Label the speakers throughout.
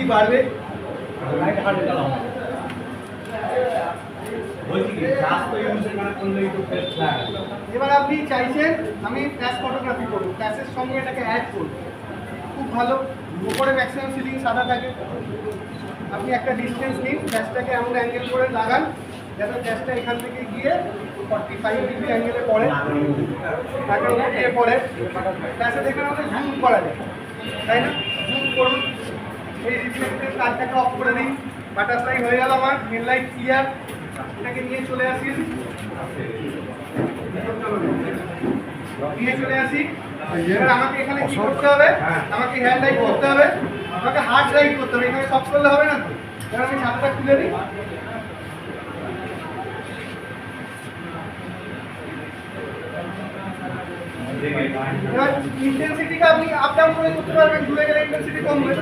Speaker 1: কি বাড়বে? এবার আপনি চাইছেন, আমি ফ্ল্যাশ ফটোগ্রাফি করব। ফ্ল্যাশের সঙ্গে এটাকে অ্যাড করব। খুব ভালো। উপরে ম্যাক্সিমাম সিলিং সাদা থাকে। আপনি একটা ডিস্টেন্স নিন ফ্ল্যাশটাকে এমন অ্যাঙ্গেল করে লাগান যাতে ফ্ল্যাশটা এখান থেকে গিয়ে ফর্টি ফাইভ ডিগ্রি অ্যাঙ্গেলে পড়ে। তাকে পড়ে। ফ্ল্যাশে দেখে আমাদের জুম করা যায়। তাই না? জুম করুন। এই রিফ্লেক্টের কাজটাকে অফ করে দিন বাটারফ্লাই হয়ে গেল আমার মেন লাইট ক্লিয়ার এটাকে নিয়ে চলে আসি। নিয়ে চলে আসি। এবার আমাকে এখানে কি করতে হবে? আমাকে হ্যান্ড লাইট করতে হবে। আমাকে হার্ড লাইট করতে হবে। এখানে সব করলে হবে না তো? আমি ছাদটা খুলে দিই। এবার ইন্টেন্সিটিটা আপনি আপ ডাউন করে করতে পারবেন দূরে গেলে ইন্টেন্সিটি কমবে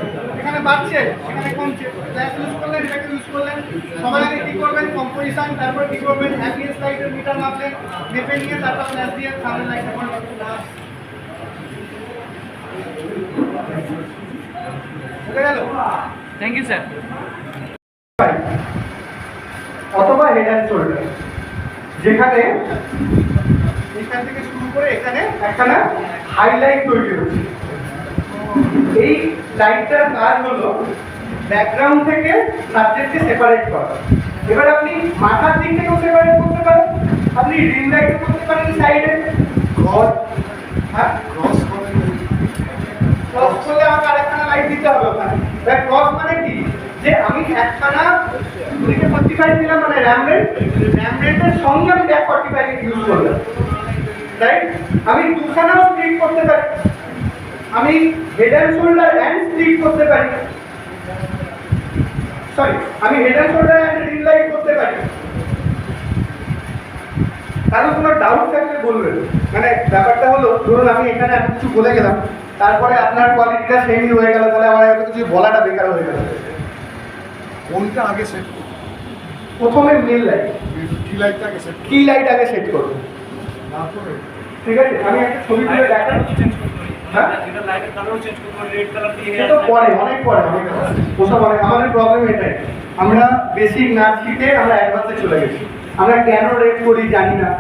Speaker 1: এখানে বাড়ছে এখানে কমছে ফ্ল্যাশ ইউজ করলেন এটাকে ইউজ করলেন সবার আগে কি করবেন কম্পোজিশন তারপর কি করবেন অ্যাম্বিয়েন্স লাইটের মিটার মাপলেন মেপে নিয়ে তারপর ফ্ল্যাশ দিয়ে সামনে লাইটটা গেল
Speaker 2: থ্যাংক ইউ স্যার
Speaker 1: অথবা হেড অ্যান্ড যেখানে এখান থেকে শুরু করে এখানে একখানা হাইলাইট তৈরি হচ্ছে। এই লাইটটার কাজ হলো ব্যাকগ্রাউন্ড থেকে সাবজেক্টকে সেপারেট করা। এবার আপনি মাথার দিক থেকেও সেপারেট করতে পারেন আপনি রিং লাইট করতে পারেন সাইডে ঘর হ্যাঁ? ক্রস ক্রস করলে আমাকে আরেকখানা লাইট দিতে হবে ওখানে। ক্রস মানে কি? যে আমি একখানা দুইকে ফর্টি ফাইভ দিলাম মানে র্যাম রেট র্যাম রেটের সঙ্গে আমি ব্যাক ফর্টি ফাইভ ইউজ করলাম। রাইট আমি দুখানাও স্প্লিট করতে পারি। আমি head and shoulder and split করতে পারি। সরি আমি head and shoulder and ring light করতে পারি। কারণ কোনো ডাউট থাকলে বলবেন। মানে ব্যাপারটা হলো ধরুন আমি এখানে এত কিছু বলে গেলাম তারপরে আপনার কোয়ালিটিটা সেমই হয়ে গেল তাহলে আমার এত কিছু বলাটা বেকার হয়ে গেল।
Speaker 3: কোনটা আগে সেট
Speaker 1: প্রথমে মেল লাইট
Speaker 3: কি লাইটটা আগে সেট
Speaker 1: কি লাইট আগে সেট করব? ঠিক আছে আমি একটা ছবি তুলে হ্যাঁ?
Speaker 2: লাইটের কালারও চেঞ্জ করব রেড কালার দিয়ে
Speaker 1: সে পরে অনেক পরে অনেক ওসব অনেক আমাদের প্রবলেম এটাই। আমরা বেসিক না শিখে আমরা অ্যাডভান্সে চলে গেছি। আমরা কেন রেড করি জানি না।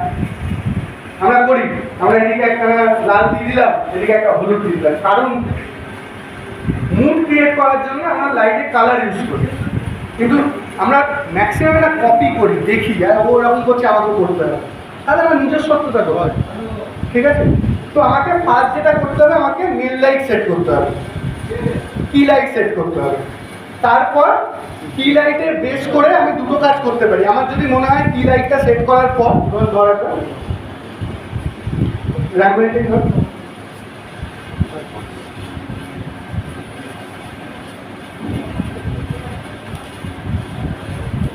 Speaker 1: আমরা করি। আমরা এদিকে একটা লাল দিয়ে দিলাম এদিকে একটা হলুদ দিয়ে দিলাম। কারণ মুড ক্রিয়েট করার জন্য আমরা লাইটের কালার ইউজ করি। কিন্তু আমরা ম্যাক্সিমাম এটা কপি করি দেখি আর ও ওরকম করছে আমাকেও করতে হবে। তাহলে আমার নিজস্বত্বটা হয় ঠিক আছে? তো আমাকে ফার্স্ট যেটা করতে হবে, আমাকে মেল লাইট সেট করতে হবে। কি লাইট সেট করতে হবে। তারপর কি লাইটের বেস করে আমি দুটো কাজ করতে পারি। আমার যদি মনে হয় কি লাইটটা সেট করার পর, ধর ধরাটা রাখবেন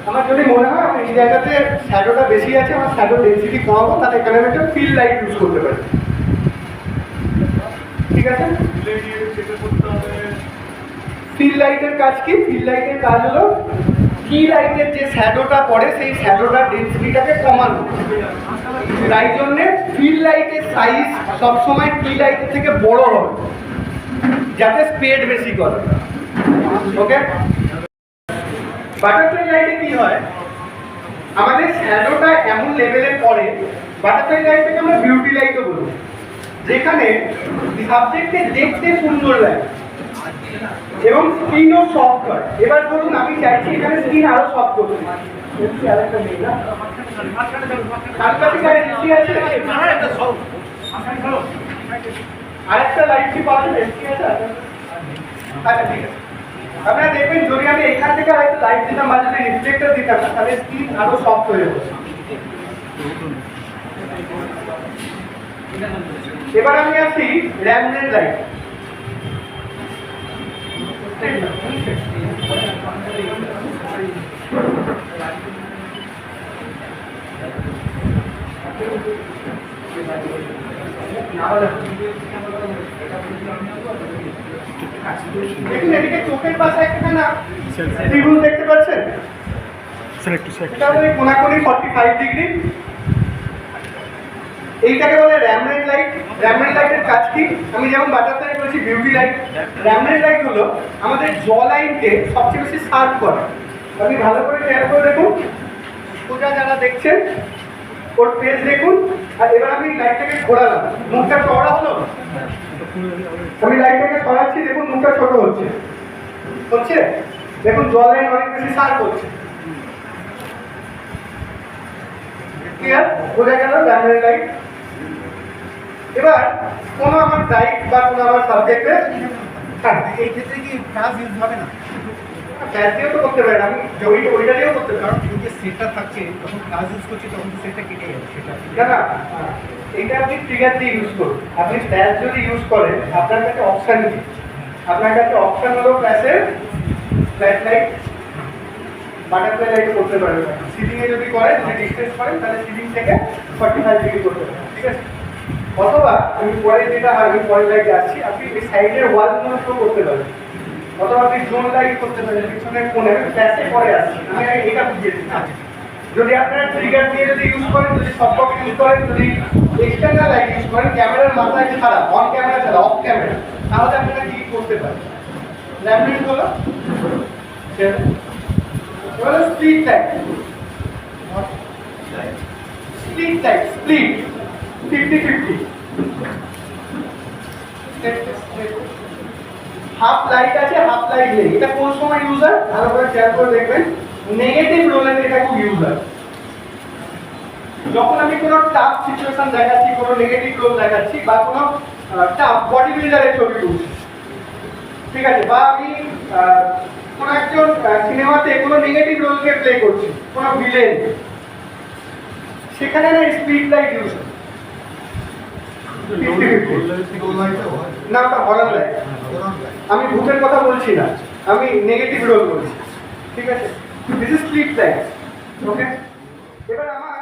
Speaker 1: আমার যদি মনে হয়, এই জায়গাতে শ্যাডোটা বেশি আছে, আমার শ্যাডো ডেন্সিটি কমাবো, তাহলে এখানে আমি একটা ফিল লাইট ইউজ করতে পারি। ঠিক আছে? ফিল লাইটের কাজ কি? ফিল লাইটের কাজ হলো কি লাইটের যে শ্যাডোটা পড়ে, সেই শ্যাডোটার ডেন্সিটিটাকে কমানো। তাই জন্যে ফিল লাইটের সাইজ সবসময় কি লাইটের থেকে বড় হবে, যাতে স্পেড বেশি করে। ওকে বাটারফ্লাই লাইটে কি হয়? আমাদের শ্যাডোটা এমন লেভেলে পড়ে বাটারফ্লাই লাইটটাকে আমরা বিউটি লাইটও বলব। যেখানে সাবজেক্টে দেখতে সুন্দর লাগে এবং স্কিনও সফট হয়। এবার ধরুন আমি চাইছি এখানে স্কিন আরও সফট করতে। আরেকটা লাইট কি পাওয়া যাবে? আচ্ছা ঠিক আছে। আপনারা দেখবেন যদি আমি এখান থেকে আরেকটা লাইট দিতাম বা যদি রিফ্লেক্টর দিতাম তাহলে স্কিন আরও সফট হয়ে যাবে এবার আমি আসি র্যামজেন লাইট দেখুন এদিকে চোখের পাশে একটা না ত্রিভুজ দেখতে পাচ্ছেন? এটা হলো কোনাকুনি ফর্টি ফাইভ ডিগ্রি এইটাকে বলে র্যামরেড লাইট র্যামরেড লাইটের কাজ কি? আমি যেমন বাটারফ্লাই বলেছি বিউটি লাইট র্যামরেড লাইট হলো আমাদের জ লাইনকে সবচেয়ে বেশি সার্ভ করে। আপনি ভালো করে খেয়াল করে দেখুন। সোজা যারা দেখছেন ওর পেজ দেখুন। আর এবার আমি লাইটটাকে ঘোরালাম। মুখটা চওড়া হলো? আমি লাইটটাকে সরাচ্ছি, দেখুন মুখটা ছোট হচ্ছে। হচ্ছে? দেখুন জল অনেক বেশি সার হচ্ছে। ক্লিয়ার বোঝা গেল ব্যানারি লাইট এবার কোনো আমার ডাইট বা কোনো আমার সাবজেক্টে হ্যাঁ
Speaker 3: এই ক্ষেত্রে কি ক্লাস ইউজ হবে না?
Speaker 1: ব্যাস দিয়েও তো করতে পারেন আমি ওই ওইটা দিয়েও করতে পারেন
Speaker 3: যে সেটটা থাকছে যখন ফ্লাস ইউজ করছি তখন তো সেটটা কেটে যাবে সেটা
Speaker 1: না না এটা আপনি ট্রিগার দিয়ে ইউজ করুন। আপনি ফ্ল্যাশ যদি ইউজ করেন আপনার কাছে অপশান কি আপনার কাছে অপশান হলো ফ্ল্যাশের ফ্ল্যাশ লাইট বাটারফ্লাই লাইট করতে পারবেন সিলিং এ যদি করেন যদি ডিস্টেন্স করেন তাহলে সিলিং থেকে ফর্টি ফাইভ ডিগ্রি করতে পারবেন ঠিক আছে? অথবা আমি পরে যেটা আমি পরে লাইট যাচ্ছি আপনি এই সাইডের ওয়ালগুলো করতে পারেন অথবা আপনি জোন লাইট করতে পারেন পিছনের কোণে। ফ্ল্যাশে পরে আসছি। আমি এটা বুঝিয়েছি। যদি আপনারা ট্রিগার দিয়ে যদি ইউজ করেন যদি সবক ইউজ করেন যদি এক্সটার্নাল লাইট ইউজ করেন ক্যামেরার মাথায় ছাড়া অন ক্যামেরা ছাড়া অফ ক্যামেরা তাহলে আপনারা কি কি করতে পারেন? ল্যামিনেট হলো এবার split light split light split fifty fifty half light আছে হাফ লাইট নেই। এটা কোন সময় ইউজ হয়? ভালো করে খেয়াল করে দেখবেন। নেগেটিভ রোলের এটা খুব ইউজ হয়। যখন আমি কোনো টাফ সিচুয়েশন দেখাচ্ছি কোনো নেগেটিভ রোল দেখাচ্ছি বা কোনো টাফ বডি বিল্ডারের ছবি তুলছি ঠিক আছে? বা আমি কোনো একজন সিনেমাতে কোনো নেগেটিভ রোলকে প্লে করছি কোনো ভিলেন সেখানে না স্পিড লাইট ইউজ 50-50
Speaker 3: লোক লাইটও হয়।
Speaker 1: না ওটা হরার লাইট আমি ভূতের কথা বলছি না। আমি নেগেটিভ রোল বলছি। ঠিক আছে? This is split light okay এবার আমার